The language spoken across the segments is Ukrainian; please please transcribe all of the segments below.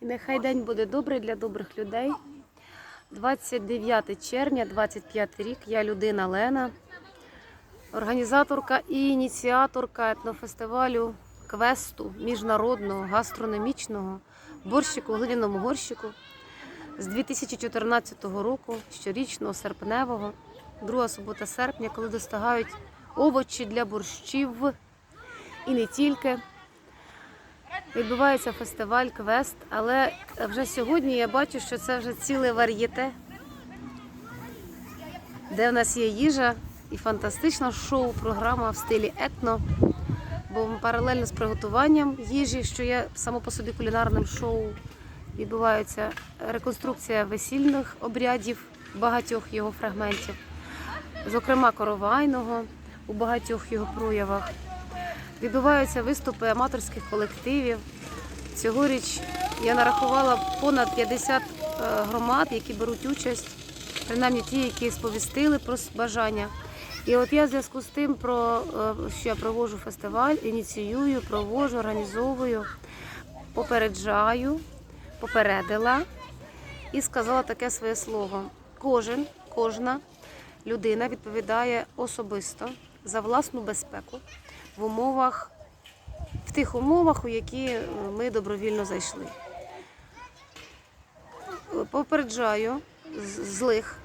І нехай день буде добрий для добрих людей. 29 червня, 25 рік. Я людина Лена, організаторка і ініціаторка етнофестивалю квесту міжнародного гастрономічного борщику, глиняному горщику з 2014 року, щорічного серпневого, друга субота серпня, коли достигають овочі для борщів і не тільки. Відбувається фестиваль квест, але вже сьогодні я бачу, що це вже ціле вар'єте, де в нас є їжа і фантастична шоу-програма в стилі етно. Бо паралельно з приготуванням їжі, що є само по собі кулінарним шоу, відбувається реконструкція весільних обрядів, багатьох його фрагментів, зокрема коровайного у багатьох його проявах. Відбуваються виступи аматорських колективів. Цьогоріч я нарахувала понад 50 е, громад, які беруть участь, принаймні ті, які сповістили про бажання. І от я в зв'язку з тим, про, е, що я проводжу фестиваль, ініціюю, проводжу, організовую, попереджаю, попередила і сказала таке своє слово. Кожен, кожна людина відповідає особисто за власну безпеку в умовах, в тих умовах, у які е, ми добровільно зайшли. Попереджаю злих,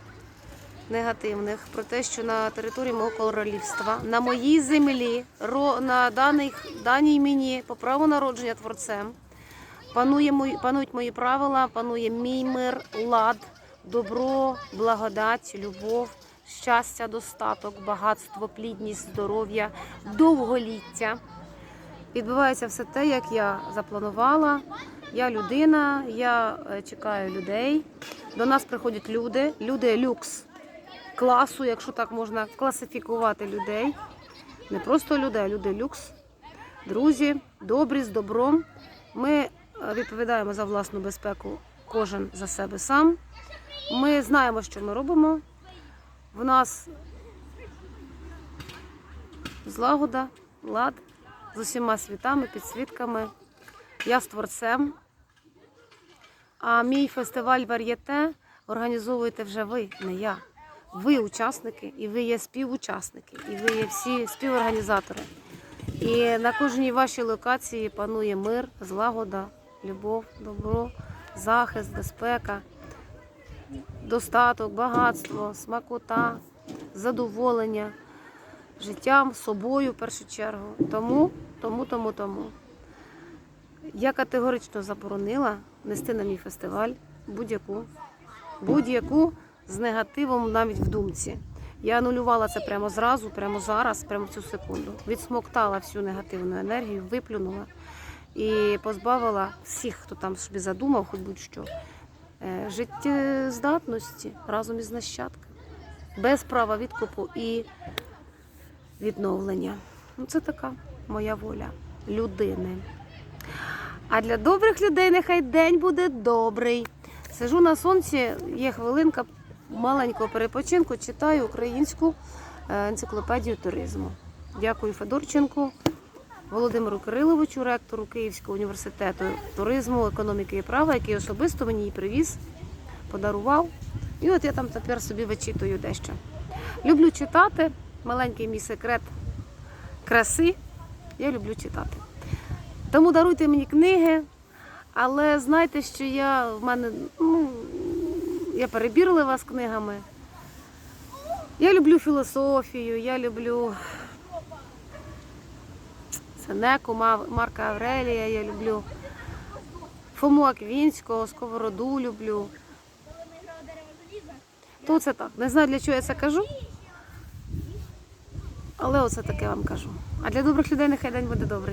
негативних про те, що на території мого королівства, на моїй землі, на даній, даній мені по праву народження творцем, панує мої, панують мої правила, панує мій мир, лад, добро, благодать, любов, щастя, достаток, багатство, плідність, здоров'я, довголіття. Відбувається все те, як я запланувала. Я людина, я е, чекаю людей. До нас приходять люди, люди люкс класу, якщо так можна класифікувати людей. Не просто людей, а люди люкс. Друзі, добрі, з добром. Ми е, відповідаємо за власну безпеку, кожен за себе сам. Ми знаємо, що ми робимо. В нас злагода, лад з усіма світами, підсвітками. Я з творцем. А мій фестиваль вар'єте організовуєте вже ви, не я. Ви учасники, і ви є співучасники, і ви є всі співорганізатори. І на кожній вашій локації панує мир, злагода, любов, добро, захист, безпека, достаток, багатство, смакота, задоволення життям, собою в першу чергу. Тому, тому, тому, тому. Я категорично заборонила нести на мій фестиваль будь-яку, будь-яку з негативом навіть в думці. Я анулювала це прямо зразу, прямо зараз, прямо в цю секунду. Відсмоктала всю негативну енергію, виплюнула і позбавила всіх, хто там собі задумав, хоч будь-що, життєздатності разом із нащадками, без права відкупу і відновлення. Ну, це така моя воля людини. А для добрих людей нехай день буде добрий. Сижу на сонці, є хвилинка маленького перепочинку, читаю українську е, енциклопедію туризму. Дякую Федорченку, Володимиру Кириловичу, ректору Київського університету туризму, економіки і права, який особисто мені її привіз, подарував. І от я там тепер собі вичитую дещо. Люблю читати, маленький мій секрет краси. Я люблю читати. Тому даруйте мені книги, але знайте, що я в мене ну, я перебірлива з книгами. Я люблю філософію, я люблю Сенеку, Ма- Марка Аврелія, я люблю Фому Аквінського, Сковороду люблю. То це так. Не знаю, для чого я це кажу. Але оце таке вам кажу. А для добрих людей нехай день буде добрий.